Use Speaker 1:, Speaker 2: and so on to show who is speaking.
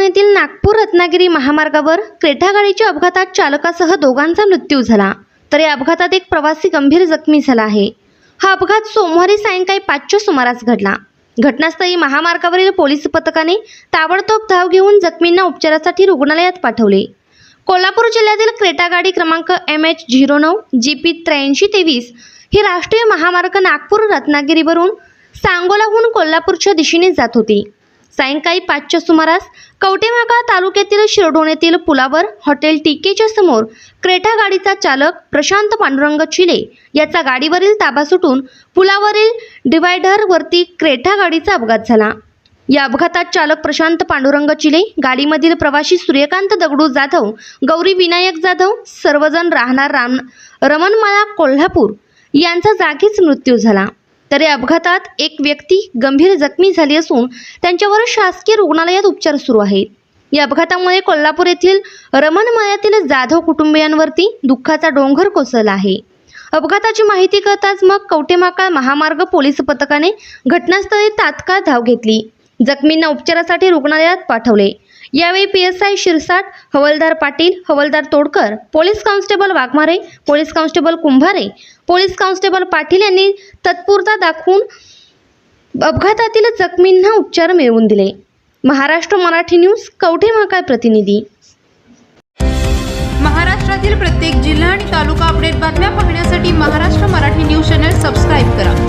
Speaker 1: येथील नागपूर रत्नागिरी महामार्गावर क्रेटा गाडीच्या अपघातात चालकासह दोघांचा मृत्यू झाला. तर या अपघातात एक प्रवासी गंभीर जखमी झाला आहे. हा अपघात सोमवारी सायंकाळी पाचच्या सुमारास घडला. घटनास्थळी महामार्गावरील पोलीस पथकाने ताबडतोब धाव घेऊन जखमींना उपचारासाठी रुग्णालयात पाठवले. कोल्हापूर जिल्ह्यातील क्रेटा गाडी क्रमांक एम एच झिरो नऊ जी पी त्र्याऐंशी तेवीस ही राष्ट्रीय महामार्ग नागपूर रत्नागिरीवरून सांगोलाहून कोल्हापूरच्या दिशेने जात होती. सायंकाळी पाचच्या सुमारास कवटेमागा तालुक्यातील शिरढोण येथील पुलावर हॉटेल टीकेच्या समोर क्रेटा गाडीचा चालक प्रशांत पांडुरंग चिले याचा गाडीवरील ताबा सुटून पुलावरील डिवायडरवरती क्रेटा गाडीचा अपघात झाला. या अपघातात चालक प्रशांत पांडुरंग चिले गाडीमधील प्रवाशी सूर्यकांत दगडू जाधव गौरी विनायक जाधव सर्वजण राहणार राम रमणमाळा कोल्हापूर यांचा जागीच मृत्यू झाला. तर या अपघातात एक व्यक्ती गंभीर जखमी झाली असून त्यांच्यावर शासकीय रुग्णालयात उपचार सुरू आहेत या अपघातामुळे कोल्हापूर येथील रमणमयातील जाधव कुटुंबियांवरती दुःखाचा डोंगर कोसळला आहे. अपघाताची माहिती कळताच मग कवटेमाकाळ महामार्ग पोलीस पथकाने घटनास्थळी तात्काळ धाव घेतली. जखमींना उपचारासाठी रुग्णालयात पाठवले. यावेळी पी एस आय शिरसाट हवलदार पाटील हवलदार Todkar police constable Waghmare police constable Kumbhare police constable Patil यांनी तत्पुरता दाखवून अपघातातील जखमींना उपचार मिळवून दिले. महाराष्ट्र मराठी न्यूज कवठे महाकाय प्रतिनिधी.
Speaker 2: महाराष्ट्रातील प्रत्येक जिल्हा आणि तालुका अपडेट बातम्या पाहण्यासाठी Maharashtra Marathi news channel subscribe करा.